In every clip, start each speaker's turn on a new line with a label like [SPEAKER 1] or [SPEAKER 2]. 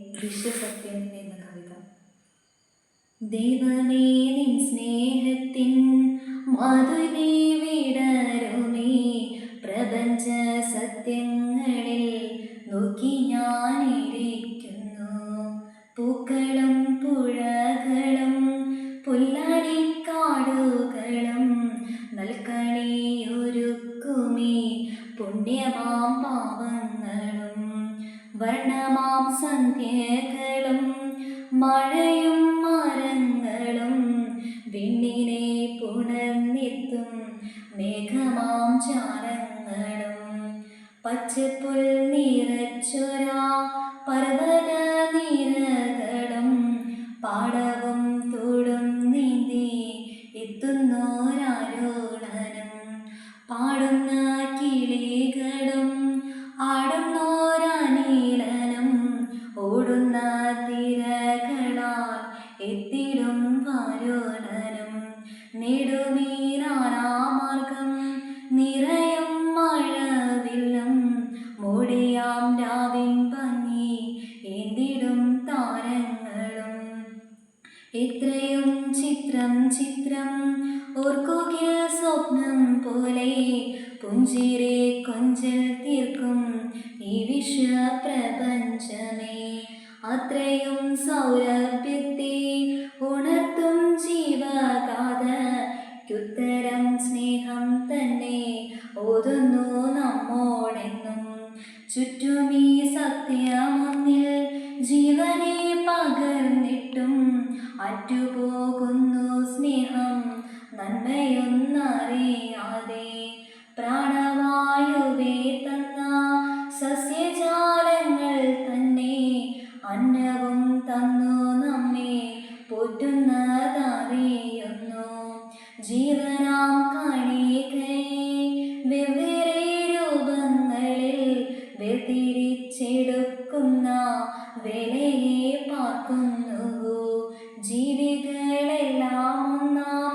[SPEAKER 1] ദൃശ്യസത്യം എന്ന കവിത. ദൈവമേ നിൻ സ്നേഹത്തിൻ മാധുരി വിടരുമേ. പ്രപഞ്ച സത്യങ്ങളിൽ നോക്കി ഞാനിരിക്കുന്നു. പൂക്കളും പുഴകളും പുല്ലാടിക്കാടുകളും നൽകളിയൊരുക്കുമേ പുണ്യമാം പാവങ്ങളും വർണമാം സന്ധ്യകളും മഴയും മരങ്ങളും വിണ്ണിനെ പുണർന്നെത്തും മേഘമാം ചാരങ്ങളും. പച്ചപ്പുൽ നിറച്ചൊരാ പർവത നിരകളും പാടവും തോടും നീന്തി എത്തുന്നോരാരോളനും പാടുന്ന മൂടിയാം രാവിൻ ഭംഗി എന്തിടും താരങ്ങളും. എത്രയും ചിത്രം ചിത്രം ഓർക്കുകിൽ സ്വപ്നം പോലെ പുഞ്ചിരെ കൊഞ്ചൽ തീർക്കും. ചുറ്റുമീ സത്യമൊന്നിൽ ജീവനെ പകർന്നിട്ടും അറ്റുപോകുന്നു സ്നേഹം. നന്മയൊന്നറിയാതെ പ്രാണവായുവേ തന്ന സസ്യജാലങ്ങൾ തന്നെ അന്നവും തന്നു നമ്മെ പോറ്റുന്നതറിയുന്നു വേർതിരിച്ചെടുക്കുന്ന വേലയെ പാർക്കുന്നു ജീവികളെല്ലാം ഒന്നാം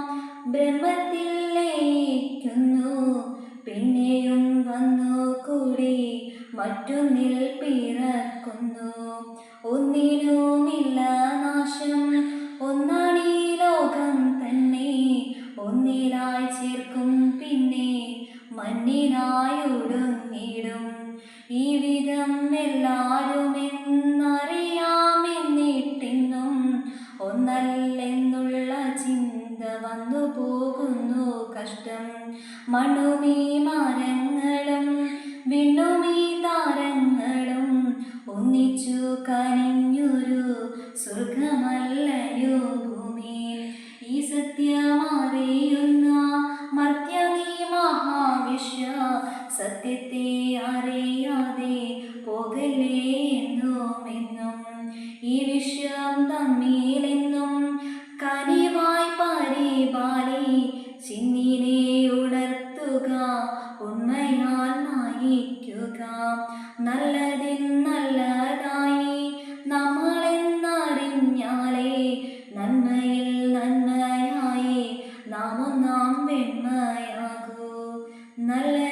[SPEAKER 1] ബ്രഹ്മത്തിൽ ലയിക്കുന്നു. പിന്നെയും വന്നു കൂടി മറ്റൊന്നിൽ പിറക്കുന്നു. ഒന്നിനുമില്ല നാശം മണ്ണിനായി ഒടുങ്ങിടും ഈ വിധം എല്ലാരുമെന്നറിയാമെന്നിട്ടിന്നും ഒന്നല്ലെന്നുള്ള ചിന്ത വന്നു പോകുന്നു കഷ്ടം. മണുമീ മരങ്ങളും വിണ്ണുമീ താരങ്ങളും ഒന്നിച്ചു കനിഞ്ഞൊരു സ്വർഗമല്ലയോ സത്യത്തെ അറിയാതെ പോകലേ എന്നും എന്നും ഈ വിശ്വം തമ്മിലെന്നും കനിവായി പരിപാലി ചിന്നിനെ ഉണർത്തുക ഉണ്മയാൽ നയിക്കുക. നല്ലതിൻ നല്ലതായി നമ്മളെന്നറിഞ്ഞാലേ നന്മയിൽ നന്മയായി നാം വെണ്മയാകൂ. നല്ല